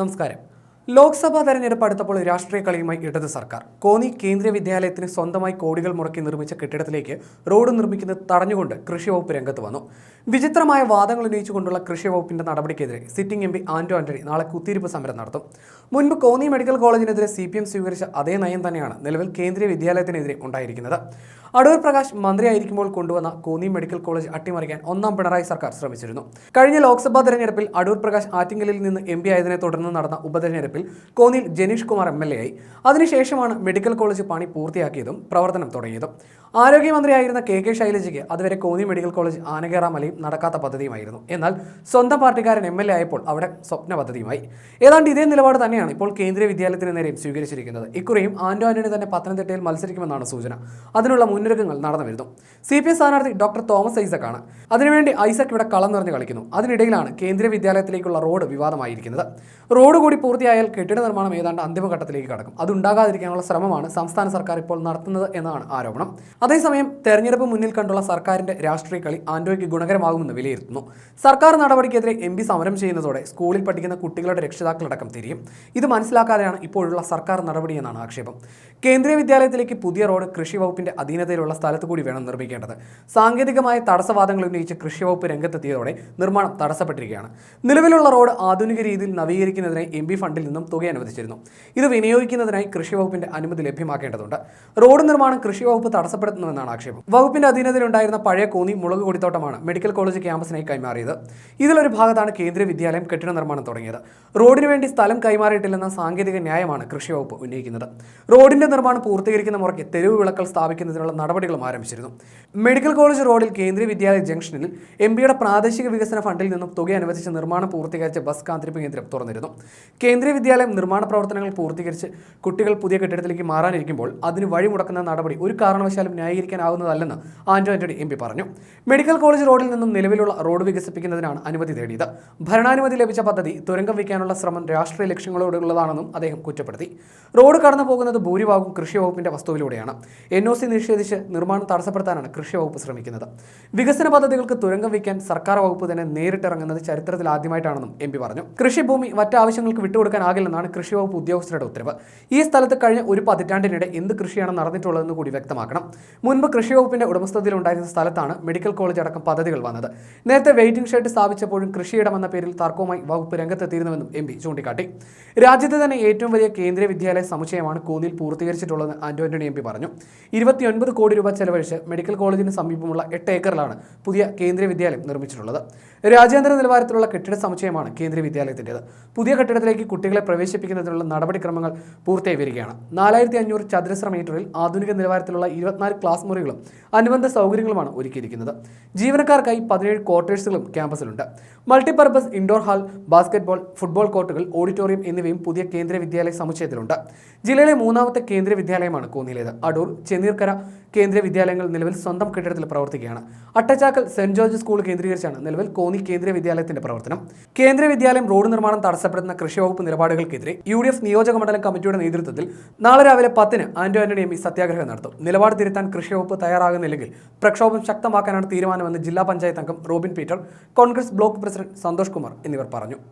നമസ്കാരം. ലോക്സഭാ തെരഞ്ഞെടുപ്പ് അടുത്തപ്പോൾ രാഷ്ട്രീയ കളിയുമായി ഇടത് സർക്കാർ. കോന്നി കേന്ദ്രീയ വിദ്യാലയത്തിന് സ്വന്തമായി കോടികൾ മുറക്കി നിർമ്മിച്ച കെട്ടിടത്തിലേക്ക് റോഡ് നിർമ്മിക്കുന്നത് തടഞ്ഞുകൊണ്ട് കൃഷി വകുപ്പ് രംഗത്ത് വന്നു. വിചിത്രമായ വാദങ്ങൾ ഉന്നയിച്ചുകൊണ്ടുള്ള കൃഷി വകുപ്പിന്റെ നടപടിക്കെതിരെ sitting M P Anto Antony നാളെ കുത്തിയിരിപ്പ് സമരം നടത്തും. മുൻപ് കോന്നി മെഡിക്കൽ കോളേജിനെതിരെ സി പി എം സ്വീകരിച്ച അതേ നയം തന്നെയാണ് നിലവിൽ കേന്ദ്രീയ വിദ്യാലയത്തിനെതിരെ ഉണ്ടായിരിക്കുന്നത്. അടൂർ പ്രകാശ് മന്ത്രിയായിരിക്കുമ്പോൾ കൊണ്ടുവന്ന കോന്നി മെഡിക്കൽ കോളേജ് അട്ടിമറിക്കാൻ ഒന്നാം പിണറായി സർക്കാർ ശ്രമിച്ചിരുന്നു. കഴിഞ്ഞ ലോക്സഭാ തെരഞ്ഞെടുപ്പിൽ അടൂർ പ്രകാശ് ആറ്റിങ്ങലിൽ നിന്ന് എം പി ആയതിനെ തുടർന്ന് നടന്ന ഉപതെരഞ്ഞെടുപ്പിൽ കോന്നിയിൽ Janeesh Kumar M L A ആയി. അതിനുശേഷമാണ് മെഡിക്കൽ കോളേജ് പണി പൂർത്തിയാക്കിയതും പ്രവർത്തനം തുടങ്ങിയതും. ആരോഗ്യമന്ത്രിയായിരുന്ന കെ കെ ശൈലജയ്ക്ക് അതുവരെ കോന്നി മെഡിക്കൽ കോളേജ് ആനകേറ മലയും നടക്കാത്ത പദ്ധതിയുമായിരുന്നു. എന്നാൽ സ്വന്തം പാർട്ടിക്കാരൻ എം എൽ എ ആയപ്പോൾ അവിടെ സ്വപ്ന പദ്ധതിയുമായി. ഏതാണ്ട് ഇതേ നിലപാട് തന്നെയാണ് ഇപ്പോൾ കേന്ദ്രീയ വിദ്യാലയത്തിന് നേരെയും സ്വീകരിച്ചിരിക്കുന്നത്. ഇക്കുറിയും ആന്റോ ആന്റണി തന്നെ പത്തനംതിട്ടയിൽ മത്സരിക്കുമെന്നാണ് സൂചന. അതിനുള്ള മുന്നൊരുക്കങ്ങൾ നടന്നു വരുന്നു. സി പി സ്ഥാനാർത്ഥി ഡോക്ടർ തോമസ് ഐസക് ആണ് അതിനുവേണ്ടി ഐസക് ഇവിടെ കളം നിറഞ്ഞു കളിക്കുന്നു. അതിനിടയിലാണ് കേന്ദ്രീയ വിദ്യാലയത്തിലേക്കുള്ള റോഡ് വിവാദമായിരിക്കുന്നത്. റോഡ് കൂടി പൂർത്തിയായാൽ കെട്ടിട നിർമ്മാണം ഏതാണ്ട് അന്തിമഘട്ടത്തിലേക്ക് കടക്കും. അതുണ്ടാകാതിരിക്കാനുള്ള ശ്രമമാണ് സംസ്ഥാന സർക്കാർ ഇപ്പോൾ നടത്തുന്നത് എന്നാണ് ആരോപണം. അതേസമയം തെരഞ്ഞെടുപ്പ് മുന്നിൽ കണ്ടുള്ള സർക്കാരിന്റെ രാഷ്ട്രീയ കളി ആന്റോയ്ക്ക് ഗുണകരമാകുമെന്ന് വിലയിരുത്തുന്നു. സർക്കാർ നടപടിക്കെതിരെ എം പി സമരം ചെയ്യുന്നതോടെ സ്കൂളിൽ പഠിക്കുന്ന കുട്ടികളുടെ രക്ഷിതാക്കളടക്കം തിരിയും. ഇത് മനസ്സിലാക്കാതെയാണ് ഇപ്പോഴുള്ള സർക്കാർ നടപടിയെന്നാണ് ആക്ഷേപം. കേന്ദ്രീയ വിദ്യാലയത്തിലേക്ക് പുതിയ റോഡ് കൃഷി വകുപ്പിന്റെ അധീനതയിലുള്ള സ്ഥലത്ത് കൂടി വേണം നിർമ്മിക്കേണ്ടത്. സാങ്കേതികമായ തടസ്സവാദങ്ങൾ ഉന്നയിച്ച് കൃഷി വകുപ്പ് രംഗത്തെത്തിയതോടെ നിർമ്മാണം തടസ്സപ്പെട്ടിരിക്കുകയാണ്. നിലവിലുള്ള റോഡ് ആധുനിക രീതിയിൽ നവീകരിക്കുന്നതിനായി എം ഫണ്ടിൽ നിന്നും തുക അനുവദിച്ചിരുന്നു. ഇത് വിനിയോഗിക്കുന്നതിനായി കൃഷി വകുപ്പിന്റെ അനുമതി ലഭ്യമാക്കേണ്ടതുണ്ട്. റോഡ് നിർമ്മാണം കൃഷി വകുപ്പ് തടസ്സപ്പെടുത്തുന്നുവെന്നാണ് ആക്ഷേപം. വകുപ്പിന്റെ അധീനതയിലുണ്ടായിരുന്ന പഴയ കോന്നി മുളക് കൊടിത്തോട്ടമാണ് മെഡിക്കൽ കോളേജ് ക്യാമ്പസിനായി കൈമാറിയത്. ഇതിലൊരു ഭാഗത്താണ് കേന്ദ്രീയ വിദ്യാലയം കെട്ടിട നിർമ്മാണം തുടങ്ങിയത്. റോഡിന് വേണ്ടി സ്ഥലം കൈമാറിയിട്ടില്ലെന്ന സാങ്കേതിക ന്യായമാണ് കൃഷി വകുപ്പ് ഉന്നയിക്കുന്നത്. റോഡിന്റെ നിർമ്മാണം പൂർത്തീകരിക്കുന്ന മുറയ്ക്ക് തെരുവ് വിളക്കൽ സ്ഥാപിക്കുന്നതിനുള്ള നടപടികളും ആരംഭിച്ചിരുന്നു. മെഡിക്കൽ കോളേജ് റോഡിൽ കേന്ദ്രീയ വിദ്യാലയ ജംഗ്ഷനിൽ എം പിയുടെ പ്രാദേശിക വികസന ഫണ്ടിൽ നിന്നും തുക അനുവദിച്ച് നിർമ്മാണം പൂർത്തീകരിച്ച ബസ് കാത്തിരിപ്പ് കേന്ദ്രം തുറന്നിരുന്നു. കേന്ദ്രീയ വിദ്യാലയം നിർമ്മാണ പ്രവർത്തനങ്ങൾ പൂർത്തീകരിച്ച് കുട്ടികൾ പുതിയ കെട്ടിടത്തിലേക്ക് മാറാനിരിക്കുമ്പോൾ അതിന് വഴിമുടക്കുന്ന നടപടി ഒരു കാരണവശാലും ന്യായീകരിക്കാനാവുന്നതല്ലെന്ന് ആന്റോ ആന്റണി എം പി പറഞ്ഞു. മെഡിക്കൽ കോളേജ് റോഡിൽ നിന്നും നിലവിലുള്ള റോഡ് വികസിപ്പിക്കുന്നതിനാണ് അനുമതി തേടിയത് ഭരണാനുമതി ലഭിച്ച പദ്ധതി തുരങ്കം വയ്ക്കാനുള്ള ശ്രമം രാഷ്ട്രീയ ലക്ഷ്യങ്ങളോടുള്ളതാണെന്നും അദ്ദേഹം കുറ്റപ്പെടുത്തി. റോഡ് കടന്നു പോകുന്നത് ഭൂരിഭാഗം കൃഷി വകുപ്പിന്റെ വസ്തുവിലൂടെയാണ്. എൻ ഒ സി നിഷേധിച്ച് നിർമ്മാണം തടസ്സപ്പെടുത്താനാണ് കൃഷി വകുപ്പ് ശ്രമിക്കുന്നത്. വികസന പദ്ധതികൾക്ക് തുരങ്കം വയ്ക്കാൻ സർക്കാർ വകുപ്പ് തന്നെ നേരിട്ടിറങ്ങുന്നത് ചരിത്രത്തിൽ ആദ്യമായിട്ടാണെന്നും എം പി പറഞ്ഞു. കൃഷിഭൂമി മറ്റാവശ്യങ്ങൾക്ക് വിട്ടുകൊടുക്കാനാകില്ലെന്നാണ് കൃഷി വകുപ്പ് ഉദ്യോഗസ്ഥരുടെ ഉത്തരവ്. ഈ സ്ഥലത്ത് കഴിഞ്ഞ ഒരു പതിറ്റാണ്ടിനിടെ എന്ത് കൃഷിയാണ് നടന്നിട്ടുള്ളതെന്ന് കൂടി വ്യക്തമാക്കണം. മുൻപ് കൃഷി വകുപ്പിന്റെ ഉടമസ്ഥതയിലുണ്ടായിരുന്ന സ്ഥലത്താണ് മെഡിക്കൽ കോളേജ് അടക്കം പദ്ധതികൾ വന്നത്. നേരത്തെ വെയിറ്റിംഗ് ഷെഡ് സ്ഥാപിച്ചപ്പോഴും കൃഷിയിടം എന്ന പേരിൽ തർക്കവുമായി വകുപ്പ് രംഗത്തെത്തിയിരുന്നുവെന്നും എം പി ചൂണ്ടിക്കാട്ടി. രാജ്യത്തെ തന്നെ ഏറ്റവും വലിയ കേന്ദ്രീയ വിദ്യാലയ സമുച്ചയമാണ് കോന്നിയിൽ ആന്റോണി ആന്റണി എം പി പറഞ്ഞു. ഇരുപത്തിയൊൻപത് കോടി രൂപ ചെലവഴിച്ച് മെഡിക്കൽ കോളേജിന് സമീപമുള്ള എട്ട് ഏക്കറിലാണ് പുതിയ കേന്ദ്രീയ വിദ്യാലയം നിർമ്മിച്ചിട്ടുള്ളത്. രാജ്യാന്തര നിലവാരത്തിലുള്ള കെട്ടിട സമുച്ചയമാണ് കേന്ദ്രീയ വിദ്യാലയത്തിന്റെത്. പുതിയ കെട്ടിടത്തിലേക്ക് കുട്ടികളെ പ്രവേശിപ്പിക്കുന്നതിനുള്ള നടപടിക്രമങ്ങൾ പൂർത്തിയായി വരികയാണ്. നാലായിരത്തി അഞ്ഞൂറ് ചതുരശ്ര മീറ്ററിൽ ആധുനിക നിലവാരത്തിലുള്ള ഇരുപത്തിനാല് ക്ലാസ് മുറികളും അനുബന്ധ സൗകര്യങ്ങളുമാണ് ഒരുക്കിയിരിക്കുന്നത്. ജീവനക്കാർക്കായി പതിനേഴ് ക്വാർട്ടേഴ്സുകളും ക്യാമ്പസിലുണ്ട്. Multipurpose indoor hall basketball football കോർട്ടുകൾ auditorium എന്നിവയും പുതിയ കേന്ദ്രീയ വിദ്യാലയ സമുച്ചയത്തിലുണ്ട്. ജില്ലയിലെ മൂന്നാമത്തെ കേന്ദ്രീയ വിദ്യാലയമാണ് കോന്നിയിലേത്. അടൂർ ചെന്നീർക്കര കേന്ദ്രീയ വിദ്യാലയങ്ങൾ നിലവിൽ സ്വന്തം കെട്ടിടത്തിൽ പ്രവർത്തിക്കുകയാണ്. അട്ടച്ചാക്കൽ സെന്റ് ജോർജ് സ്കൂൾ കേന്ദ്രീകരിച്ചാണ് നിലവിൽ കോന്നി കേന്ദ്രീയ വിദ്യാലയത്തിന്റെ പ്രവർത്തനം. കേന്ദ്രീയ വിദ്യാലയം റോഡ് നിർമ്മാണം തടസ്സപ്പെടുന്ന കൃഷി വകുപ്പ് നിലപാടുകൾക്കെതിരെ യു ഡി എഫ് നിയോജക മണ്ഡലം കമ്മിറ്റിയുടെ നേതൃത്വത്തിൽ നാളെ രാവിലെ പത്തിന് ആന്റോ ആന്റണി എം സത്യാഗ്രഹം നടത്തും. നിലപാട് തിരുത്താൻ കൃഷി വകുപ്പ് തയ്യാറാകുന്നില്ലെങ്കിൽ പ്രക്ഷോഭം ശക്തമാക്കാനാണ് തീരുമാനമെന്ന് ജില്ലാ പഞ്ചായത്ത് അംഗം റോബിൻ പീറ്റർ കോൺഗ്രസ് ബ്ലോക്ക് പ്രസിഡന്റ് സന്തോഷ് കുമാർ എന്നിവർ പറഞ്ഞു.